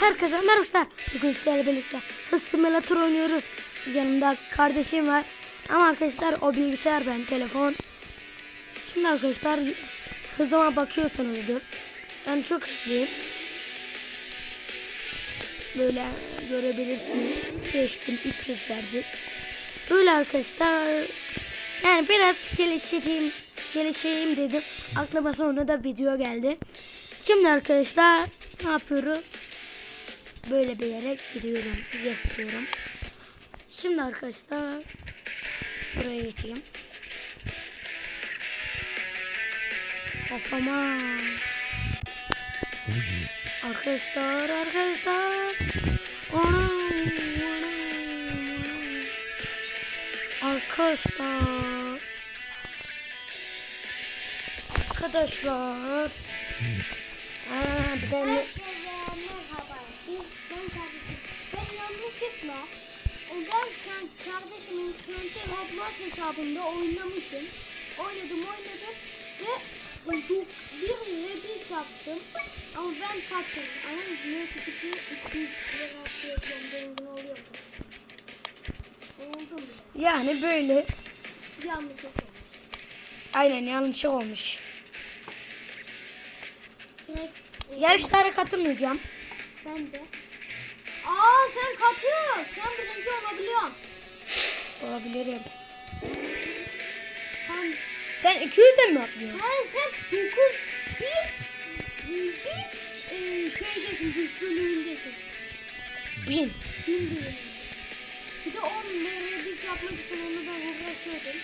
Herkese merhabalar. Bugün sizlerle birlikte hız simülatör oynuyoruz. Yanımda kardeşim var. Ama arkadaşlar o bilgisayar ben telefon. Şimdi arkadaşlar hızıma bakıyorsunuzdur. Ben çok hızlıyım. Böyle görebilirsiniz. 5300 verdik. Böyle arkadaşlar yani biraz gelişeceğim gelişeyim dedim. Aklıma sonra da video geldi. Şimdi arkadaşlar ne yapıyoruz? Böyle bir yere giriyorum. Gösteriyorum. Şimdi arkadaşlar buraya geçeyim. Kafama. Arkadaşlar arkadaşlar. Ana, ana, ana. Arkadaşlar. Arkadaşlar. Aa, bir tane ben kan- kardeşimin Kante Hotbot hesabında oynamışım. Oynadım oynadım ve bir ve bir sattım. Ama ben sattım. Ama ne tutuklu 200 lira gönderimden oluyor. Oldu mu? yani böyle Yanlışlıkla. aynen yanlışlık olmuş. Direkt e, Yarışlara katılmayacağım. ben de. Aa sen katıl. Sen birinci olabiliyorsun. Olabilirim. Sen Sen 200'den mi atlıyorsun? Ha sen 9 bir bir e, şeydesin büyük bölümündesin. 1000. Bin bölümünde. Bir de 10 lira biz yapmak için onu ben uğraşıyordum.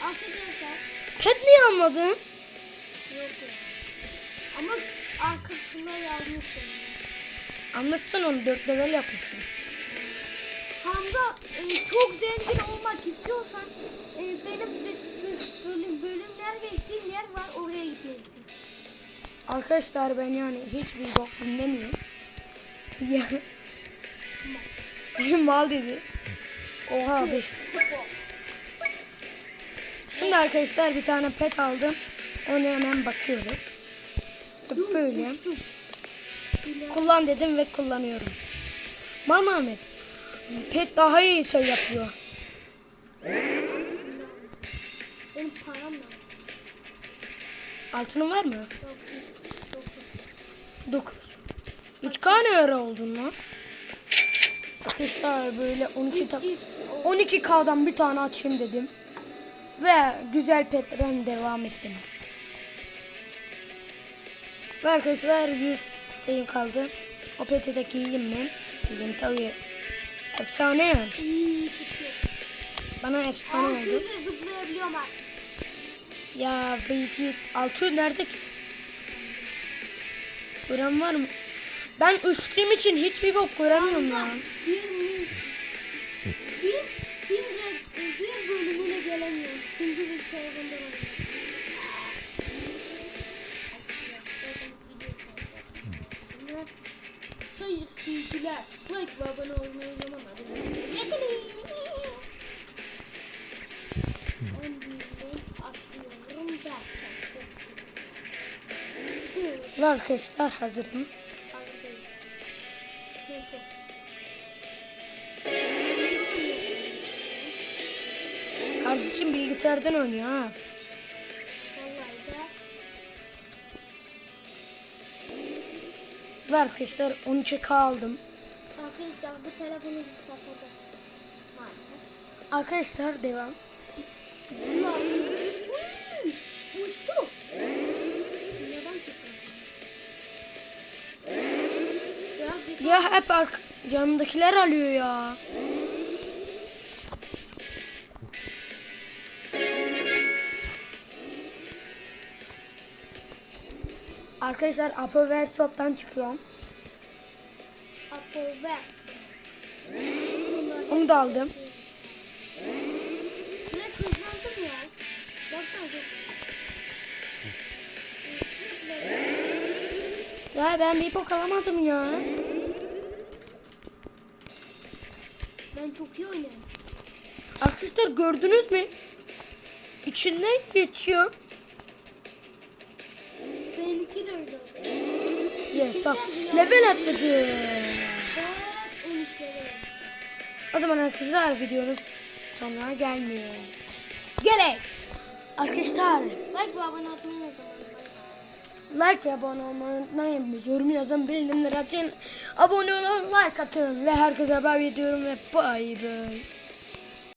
Arkadaşlar Pet niye almadın? yok ya. Ama arkasına yazmıştım. Almışsın onu 4 level yapmışsın. Hamza e, çok zengin olmak istiyorsan e, benim bö- bö- bölüm, bölümler geçtiğim yer var oraya gitmelisin. Arkadaşlar ben yani hiçbir bok dinlemiyorum. Ya. Mal dedi. Oha 5. Şimdi arkadaşlar bir tane pet aldım. Onu hemen bakıyorum. Böyle. Kullan dedim ve kullanıyorum. Mal Ahmet. Pet daha iyi şey yapıyor. Benim param var. Altının var mı? Yok hiç. Dokuz. 9. 3K ne ara oldun lan? Arkadaşlar böyle 12 tak 300 12K'dan bir tane açayım dedim. Ve güzel petten devam ettim. Ve arkadaşlar 100 şeyim kaldı. O peti de giyeyim mi? Giyeyim tabii. Efsane. Bana efsane oldu. 600'e zıplayabiliyorum artık. Ya belki 600 nerede ki? Gören var mı? Ben uçtuğum için hiçbir bok göremiyorum lan. Bir, bir, bir, Sayın izleyiciler, like ve abone olmayı unutmayın. Geçelim. Arkadaşlar hazırım. Kardeşim bilgisayardan oynuyor ha. Ve arkadaşlar 13K aldım. Arkadaşlar bu telefonu satacağız. Maalesef. Arkadaşlar devam. Uçtu. Çıktı? Ya hep ark yanındakiler alıyor ya. Arkadaşlar Apple Shop'tan çıkıyorum. Apple ver. Onu da aldım. Ne hızlandım ya. Baksana. Ya ben bir bok alamadım ya. Ben çok iyi oynarım. Arkadaşlar gördünüz mü? İçinden geçiyor. Benimki de öyle. Yes. So, level atladı. Hop en üçlere. O zaman arkadaşlar videomuz sonuna gelmiyor. Gerek. Arkadaşlar Like ve abone olmayı unutmayın. like ve abone olmayı unutmayın. Yorum yazın, bildirimleri açın. Abone olun, like atın ve herkese haber ediyorum ve bay bay.